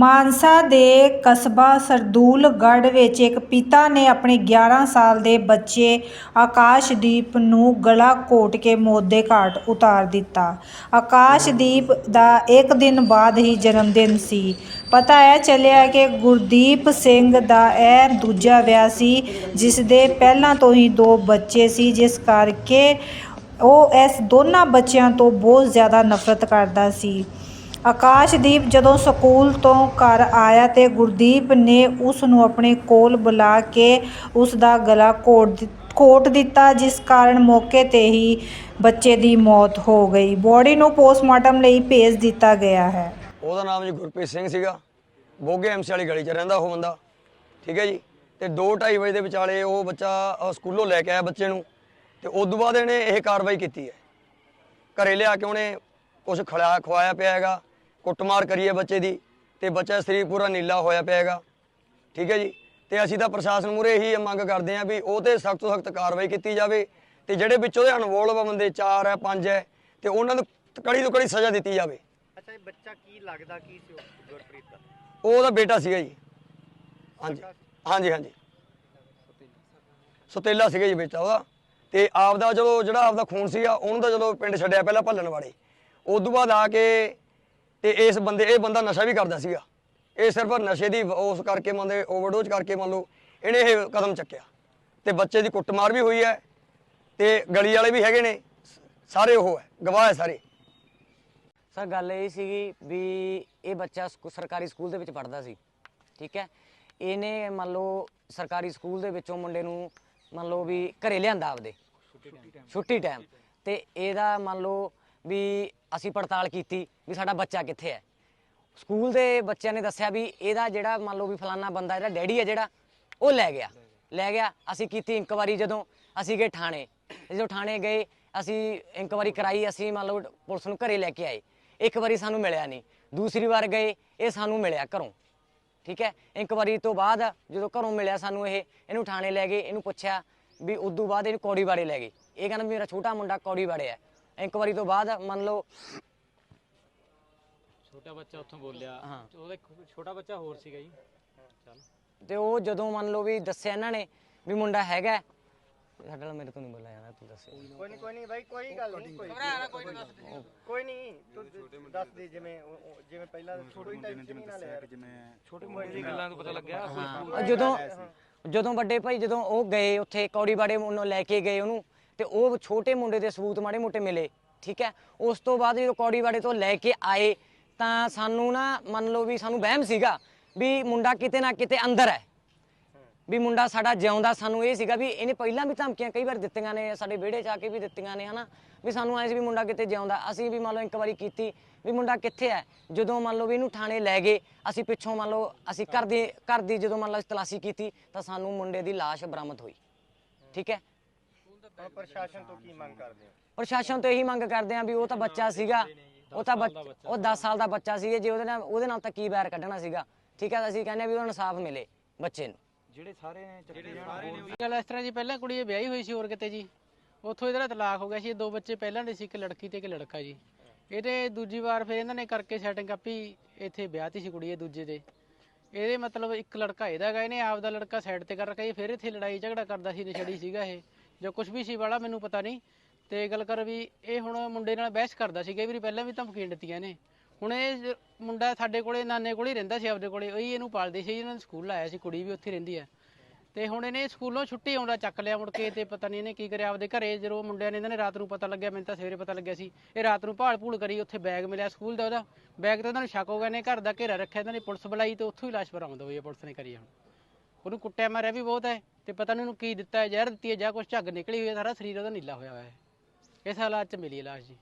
ਮਾਨਸਾ ਦੇ ਕਸਬਾ ਸਰਦੂਲਗੜ੍ਹ ਵਿੱਚ ਇੱਕ ਪਿਤਾ ਨੇ ਆਪਣੇ 11 ਸਾਲ ਦੇ ਬੱਚੇ ਆਕਾਸ਼ਦੀਪ ਨੂੰ ਗਲਾ ਘੋਟ ਕੇ ਮੌਤ ਦੇ ਘਾਟ ਉਤਾਰ ਦਿੱਤਾ। ਆਕਾਸ਼ਦੀਪ ਦਾ ਇੱਕ ਦਿਨ ਬਾਅਦ ਹੀ ਜਨਮਦਿਨ ਸੀ। ਪਤਾ ਇਹ ਚੱਲਿਆ ਕਿ ਗੁਰਦੀਪ ਸਿੰਘ ਦਾ ਇਹ ਦੂਜਾ ਵਿਆਹ ਸੀ, ਜਿਸ ਦੇ ਪਹਿਲਾਂ ਤੋਂ ਹੀ ਦੋ ਬੱਚੇ ਸੀ, ਜਿਸ ਕਰਕੇ ਉਹ ਇਸ ਦੋਨਾਂ ਬੱਚਿਆਂ ਤੋਂ ਬਹੁਤ ਜ਼ਿਆਦਾ ਨਫ਼ਰਤ ਕਰਦਾ ਸੀ। ਆਕਾਸ਼ਦੀਪ ਜਦੋਂ ਸਕੂਲ ਤੋਂ ਘਰ ਆਇਆ ਤੇ ਗੁਰਦੀਪ ਨੇ ਉਸ ਨੂੰ ਆਪਣੇ ਕੋਲ ਬੁਲਾ ਕੇ ਉਸ ਦਾ ਗਲਾ ਘੋਟ ਦਿੱ- ਕੋਟ ਦਿੱਤਾ, ਜਿਸ ਕਾਰਨ ਮੌਕੇ ਤੇ ਹੀ ਬੱਚੇ ਦੀ ਮੌਤ ਹੋ ਗਈ। ਬੋਡੀ ਨੂੰ ਪੋਸਟਮਾਰਟਮ ਲਈ ਭੇਜ ਦਿੱਤਾ ਗਿਆ ਹੈ। ਉਹਦਾ ਨਾਮ ਜੀ ਗੁਰਪ੍ਰੀਤ ਸਿੰਘ ਸੀਗਾ। ਬੋਗੇ ਐਮਸੀ ਵਾਲੀ ਗਲੀ 'ਚ ਰਹਿੰਦਾ ਉਹ ਬੰਦਾ। ਠੀਕ ਹੈ ਜੀ? ਤੇ 2:30 ਵਜੇ ਦੇ ਵਿਚਾਲੇ ਉਹ ਬੱਚਾ ਸਕੂਲੋਂ ਲੈ ਕੇ ਆਇਆ ਬੱਚੇ ਨੂੰ। ਤੇ ਉਸ ਤੋਂ ਬਾਅਦ ਇਹਨੇ ਇਹ ਕਾਰਵਾਈ ਕੀਤੀ ਹੈ। ਘਰੇ ਲਿਆ ਕੇ ਉਹਨੇ ਕੁਝ ਖਿਲਾਇਆ ਖਵਾਇਆ ਪਿਆ ਹੈਗਾ। ਕੁੱਟਮਾਰ ਕਰੀ ਹੈ ਬੱਚੇ ਦੀ ਤੇ ਬੱਚਾ ਦਾ ਸਰੀਰ ਪੂਰਾ ਨੀਲਾ ਹੋਇਆ ਪਿਆ ਹੈਗਾ ਠੀਕ ਹੈ ਜੀ? ਤੇ ਅਸੀਂ ਤਾਂ ਪ੍ਰਸ਼ਾਸਨ ਮੂਰੇ ਇਹੀ ਮੰਗ ਕਰਦੇ ਹਾਂ ਵੀ ਉਹ ਤੇ ਸਖਤ ਤੋਂ ਸਖਤ ਕਾਰਵਾਈ ਕੀਤੀ ਜਾਵੇ ਤੇ ਜਿਹੜੇ ਵਿੱਚ ਉਹਦੇ ਅਨਵੋਲਵ ਆ ਬੰਦੇ 4 ਹੈ 5 ਹੈ ਤੇ ਉਹਨਾਂ ਨੂੰ ਕੜੀ ਤੋਂ ਕੜੀ ਸਜ਼ਾ ਦਿੱਤੀ ਜਾਵੇ। ਅੱਛਾ ਇਹ ਬੱਚਾ ਕੀ ਲੱਗਦਾ ਕੀ ਸੀ ਗੁਰਪ੍ਰੀਤ ਦਾ? ਉਹ ਉਹਦਾ ਬੇਟਾ ਸੀਗਾ ਜੀ। ਹਾਂਜੀ ਹਾਂਜੀ ਹਾਂਜੀ। ਸੁਤੇਲਾ ਸੀਗਾ ਜੀ ਬੇਟਾ ਉਹਦਾ। ਤੇ ਆਪਦਾ ਚਲੋ ਜਿਹੜਾ ਆਪਦਾ ਖੂਨ ਸੀਗਾ ਉਹਨੂੰ ਤਾਂ ਚਲੋ ਪਿੰਡ ਛੱਡਿਆ ਪਹਿਲਾਂ ਭੱਲਣ ਵਾਲੇ। ਉਸ ਤੋਂ ਬਾਅਦ ਆ ਕੇ ਤੇ ਇਸ ਬੰਦੇ, ਇਹ ਬੰਦਾ ਨਸ਼ਾ ਵੀ ਕਰਦਾ ਸੀਗਾ। ਇਹ ਸਿਰਫ ਨਸ਼ੇ ਦੀ ਉਸ ਕਰਕੇ ਮੰਨ ਦੇ ਓਵਰਡੋਜ਼ ਕਰਕੇ ਮੰਨ ਲਓ, ਇਹਨੇ ਇਹ ਕਦਮ ਚੱਕਿਆ। ਤੇ ਬੱਚੇ ਦੀ ਕੁੱਟਮਾਰ ਵੀ ਹੋਈ ਹੈ, ਤੇ ਗਲੀ ਵਾਲੇ ਵੀ ਹੈਗੇ ਨੇ ਸਾਰੇ ਉਹ ਹੈ, ਗਵਾਹ ਹੈ ਸਾਰੇ। ਸਰ, ਗੱਲ ਇਹ ਸੀਗੀ ਵੀ ਇਹ ਬੱਚਾ ਸਕੂ- ਸਰਕਾਰੀ ਸਕੂਲ ਦੇ ਵਿੱਚ ਪੜ੍ਹਦਾ ਸੀ, ਠੀਕ ਹੈ? ਇਹਨੇ ਮੰਨ ਲਓ, ਸਰਕਾਰੀ ਸਕੂਲ ਦੇ ਵਿੱਚੋਂ ਮੁੰਡੇ ਨੂੰ ਮੰਨ ਲਓ ਵੀ ਘਰੇ ਲਿਆਂਦਾ ਆਪਦੇ, ਛੁੱਟੀ ਟਾਈਮ ਤੇ ਇਹਦਾ ਮੰਨ ਲਓ ਵੀ ਅਸੀਂ ਪੜਤਾਲ ਕੀਤੀ ਵੀ ਸਾਡਾ ਬੱਚਾ ਕਿੱਥੇ ਹੈ। ਸਕੂਲ ਦੇ ਬੱਚਿਆਂ ਨੇ ਦੱਸਿਆ ਵੀ ਇਹਦਾ ਜਿਹੜਾ ਮੰਨ ਲਓ ਵੀ ਫਲਾਨਾ ਬੰਦਾ, ਇਹਦਾ ਡੈਡੀ ਹੈ ਜਿਹੜਾ, ਉਹ ਲੈ ਗਿਆ। ਲੈ ਗਿਆ, ਅਸੀਂ ਕੀਤੀ ਇਨਕੁਆਰੀ ਜਦੋਂ ਅਸੀਂ ਗਏ ਥਾਣੇ। ਜਦੋਂ ਥਾਣੇ ਗਏ, ਅਸੀਂ ਇਨਕੁਆਰੀ ਕਰਾਈ, ਅਸੀਂ ਮੰਨ ਲਓ ਪੁਲਿਸ ਨੂੰ ਘਰੇ ਲੈ ਕੇ ਆਏ। ਇੱਕ ਵਾਰੀ ਸਾਨੂੰ ਮਿਲਿਆ ਨਹੀਂ। ਦੂਸਰੀ ਵਾਰ ਗਏ, ਇਹ ਸਾਨੂੰ ਮਿਲਿਆ ਘਰੋਂ। ਠੀਕ ਹੈ? ਇਨਕੁਆਰੀ ਤੋਂ ਬਾਅਦ ਜਦੋਂ ਘਰੋਂ ਮਿਲਿਆ ਸਾਨੂੰ ਇਹ, ਇਹਨੂੰ ਥਾਣੇ ਲੈ ਗਏ, ਇਹਨੂੰ ਪੁੱਛਿਆ ਵੀ ਉਦੋਂ ਬਾਅਦ ਇਹਨੂੰ ਕੌੜੀ ਬਾੜੇ ਲੈ ਗਏ। ਇਹ ਕਹਿੰਦਾ ਵੀ ਮੇਰਾ ਛੋਟਾ ਮੁੰਡਾ ਕੌੜੀ ਬਾੜੇ ਹੈ। ਇਨਕੁਆਰੀ ਤੋਂ ਬਾਅਦ ਮੰਨ ਲਓ ਛੋਟਾ ਬੱਚਾ ਉੱਥੋਂ ਬੋਲਿਆ। ਹਾਂ। ਤੇ ਉਹਦਾ ਇੱਕ ਛੋਟਾ ਬੱਚਾ ਹੋਰ ਸੀਗਾ ਜੀ। ਚੱਲ। ਤੇ ਉਹ ਜਦੋਂ ਮੰਨ ਲਓ ਵੀ ਦੱਸਿਆ ਇਹਨਾਂ ਨੇ ਵੀ ਮੁੰਡਾ ਹੈਗਾ ਹੈ, ਸਾਡੇ ਨਾਲ ਮੇਰੇ ਤੋਂ ਨਹੀਂ ਬੋਲਿਆ ਜਾਂਦਾ ਤੂੰ ਦੱਸਿਆ ਕੋਈ ਨਹੀਂ ਕੋਈ ਨਹੀਂ ਬਾਈ ਕੋਈ ਗੱਲ ਨਹੀਂ ਕੋਈ ਕੋਈ ਨਹੀਂ ਤੂੰ ਦੱਸ ਦੇ ਜਿਵੇਂ ਉਹ- ਉਹ- ਜਿਵੇਂ ਪਹਿਲਾਂ ਛੋਟੀ ਟੈਨਸ਼ਨ ਨਹੀਂ ਨਾ ਲਿਆ ਛੋਟੇ ਮੁੰਡੇ ਦੀ ਗੱਲਾਂ ਤੋਂ ਪਤਾ ਲੱਗਿਆ ਹਾਂ, ਜਦੋਂ ਜਦੋਂ ਵੱਡੇ ਭਾਈ ਜਦੋਂ ਉਹ ਗਏ ਉੱਥੇ ਕੌੜੀ ਬਾੜੇ ਉਹਨੂੰ ਲੈ ਕੇ ਗਏ ਉਹਨੂੰ ਤੇ ਉਹ ਛੋਟੇ ਮੁੰਡੇ ਦੇ ਸਬੂਤ ਮਾੜੇ ਮੋਟੇ ਮਿਲੇ, ਠੀਕ ਹੈ? ਉਸ ਤੋਂ ਬਾਅਦ ਜਦੋਂ ਕੌੜੀਵਾੜੇ ਤੋਂ ਲੈ ਕੇ ਆਏ, ਤਾਂ ਸਾਨੂੰ ਨਾ ਮੰਨ ਲਓ ਵੀ ਸਾਨੂੰ ਵਹਿਮ ਸੀਗਾ ਵੀ ਮੁੰਡਾ ਕਿਤੇ ਨਾ ਕਿਤੇ ਅੰਦਰ ਹੈ। ਵੀ ਮੁੰਡਾ ਸਾਡਾ ਜਿਉਂਦਾ ਸਾਨੂੰ ਇਹ ਸੀਗਾ ਵੀ ਇਹਨੇ ਪਹਿਲਾਂ ਵੀ ਧਮਕੀਆਂ ਕਈ ਵਾਰ ਦਿੱਤੀਆਂ ਨੇ, ਸਾਡੇ ਵਿਹੜੇ 'ਚ ਆ ਕੇ ਵੀ ਦਿੱਤੀਆਂ ਨੇ, ਹਨਾ? ਵੀ ਸਾਨੂੰ ਐਂ ਸੀ ਵੀ ਮੁੰਡਾ ਕਿਤੇ ਜਿਉਂਦਾ। ਅਸੀਂ ਵੀ ਮੰਨ ਲਓ ਇੱਕ ਵਾਰੀ ਕੀਤੀ ਵੀ ਮੁੰਡਾ ਕਿੱਥੇ ਹੈ? ਜਦੋਂ ਮੰਨ ਲਓ ਵੀ ਇਹਨੂੰ ਥਾਣੇ ਲੈ ਗਏ, ਅਸੀਂ ਪਿੱਛੋਂ ਮੰਨ ਲਓ ਅਸੀਂ ਘਰ ਦੇ ਘਰ ਦੀ ਜਦੋਂ ਮੰਨ ਲਓ ਤਲਾਸ਼ੀ ਕੀਤੀ, ਤਾਂ ਸਾਨੂੰ ਮੁੰਡੇ ਦੀ ਲਾਸ਼ ਬਰਾਮਦ ਹੋਈ। ਠੀਕ ਹੈ? ਹੁਣ ਪ੍ਰਸ਼ਾਸਨ ਤੋਂ ਕੀ ਮੰਗ ਕਰਦੇ ਹੋ? ਪ੍ਰਸ਼ਾਸਨ ਤੋਂ ਇਹੀ ਮੰਗ ਕਰਦੇ ਆ ਵੀ ਉਹ ਤਾਂ ਬੱਚਾ ਸੀਗਾ ਉਹ ਤਾਂ ਬੱਚ- ਉਹ 10 ਸਾਲ ਦਾ ਬੱਚਾ ਸੀ ਜੇ ਉਹਦੇ ਨਾਲ ਉਹਦੇ ਨਾਲ ਤਾਂ ਕੀ ਬੈਰ ਕੱਢਣਾ ਸੀਗਾ। ਠੀਕ ਹੈ ਅਸੀਂ ਕਹਿੰਦੇ ਆ ਵੀ ਉਹਨੂੰ ਇਨਸਾਫ ਮਿਲੇ ਬੱਚੇ ਨੂੰ। ਗੱਲ ਇਸ ਤਰ੍ਹਾਂ ਜੀ ਪਹਿਲਾਂ ਕੁੜੀ ਇਹ ਵਿਆਹੀ ਹੋਈ ਸੀ ਹੋਰ ਕਿਤੇ ਜੀ? ਉੱਥੋਂ ਇਹਦਾ ਤਲਾਕ ਹੋ ਗਿਆ ਸੀ ਦੋ ਬੱਚੇ ਪਹਿਲਾਂ ਦੇ ਸੀ ਇੱਕ ਲੜਕੀ ਤੇ ਇੱਕ ਲੜਕਾ ਜੀ। ਇਹਦੇ ਦੂਜੀ ਵਾਰ ਫਿਰ ਇਹਨਾਂ ਨੇ ਕਰਕੇ ਸੈਟਿੰਗ ਆਪੀ ਇੱਥੇ ਵਿਆਹਤੀ ਸੀ ਕੁੜੀ ਇਹ ਦੂਜੇ ਦੇ। ਇਹਦੇ ਮਤਲਬ ਇੱਕ ਲੜਕਾ ਇਹਦਾ ਹੈਗਾ ਇਹਨੇ ਆਪ ਦਾ ਲੜਕਾ ਸਾਈਡ ਤੇ ਕਰ ਰੱਖਿਆ ਜੀ ਫਿਰ ਇੱਥੇ ਲੜਾਈ ਝਗੜਾ ਕਰਦਾ ਸੀ ਨਸ਼ੜੀ ਸੀਗਾ ਇਹ। ਜਾਂ ਕੁਝ ਵੀ ਸੀ ਵਾਲਾ, ਮੈਨੂੰ ਪਤਾ ਨਹੀਂ। ਤੇ ਗੱਲ ਕਰ ਵੀ ਇਹ ਹੁਣ ਮੁੰਡੇ ਨਾਲ ਬਹਿਸ ਕਰਦਾ ਸੀ, ਕਈ ਵਾਰੀ ਪਹਿਲਾਂ ਵੀ ਧਮਕੀਆਂ ਦਿੱਤੀਆਂ ਨੇ। ਹੁਣ ਇਹ ਜ- ਮੁੰਡਾ ਸਾਡੇ ਕੋਲੇ, ਨਾਨੇ ਕੋਲੇ ਹੀ ਰਹਿੰਦਾ ਸੀ ਆਪਦੇ ਕੋਲੇ, ਉਹੀ ਇਹਨੂੰ ਪਾਲਦੇ ਸੀ, ਇਹਨਾਂ ਨੇ ਸਕੂਲ ਲਾਇਆ ਸੀ, ਕੁੜੀ ਵੀ ਉੱਥੇ ਰਹਿੰਦੀ ਹੈ ਤੇ ਹੁਣ ਇਹਨੇ ਸਕੂਲੋਂ ਛੁੱਟੀ ਆਉਂਦਾ, ਚੱਕ ਲਿਆ ਮੁੜ ਕੇ ਤੇ ਪਤਾ ਨਹੀਂ ਇਹਨੇ ਕੀ ਕਰਿਆ, ਆਪਦੇ ਘਰੇ ਜਦੋਂ ਮੁੰਡਿਆਂ ਨੇ ਇਹਨਾਂ ਨੇ ਰਾਤ ਨੂੰ ਪਤਾ ਲੱਗਿਆ, ਮੈਨੂੰ ਤਾਂ ਸਵੇਰੇ ਪਤਾ ਲੱਗਿਆ ਸੀ, ਇਹ ਰਾਤ ਨੂੰ ਭਾਲ ਭੂਲ ਕਰੀ, ਉੱਥੇ ਬੈਗ ਮਿਲਿਆ ਸਕੂਲ ਦਾ ਉਹਦਾ। ਬੈਗ ਤੇ ਉਹਨਾਂ ਨੂੰ ਸ਼ੱਕ ਹੋ ਗਿਆ ਨੇ ਘਰ ਦਾ ਘੇਰਾ ਰੱਖਿਆ, ਇਹਨਾਂ ਨੇ ਪੁਲਿਸ ਬੁਲਾਈ ਤੇ ਉੱਥੋਂ ਹੀ ਲਾਸ਼ ਬਰਾਮਦ ਹੋਈ ਹੈ ਪੁਲਿਸ ਨੇ ਕਰੀ ਹੈ ਹੁਣ। ਉਹਨੂੰ ਕੁੱਟਿਆ ਮਾਰਿਆ ਵੀ ਬਹੁਤ ਹੈ। ਤੇ ਪਤਾ ਨਹੀਂ ਉਹਨੂੰ ਕੀ ਦਿੱਤਾ ਹੈ, ਜ਼ਹਿਰ ਦਿੱਤੀ ਹੈ ਜਾਂ ਕੁਝ ਝੱਗ ਨਿਕਲੀ ਹੋਈ ਹੈ, ਸਾਰਾ ਸਰੀਰ ਉਹਦਾ ਨੀਲਾ ਹੋਇਆ ਹੋਇਆ ਹੈ। ਇਸ ਹਾਲਾਤ 'ਚ ਮਿਲੀ ਹੈ ਲਾਸ਼ ਜੀ।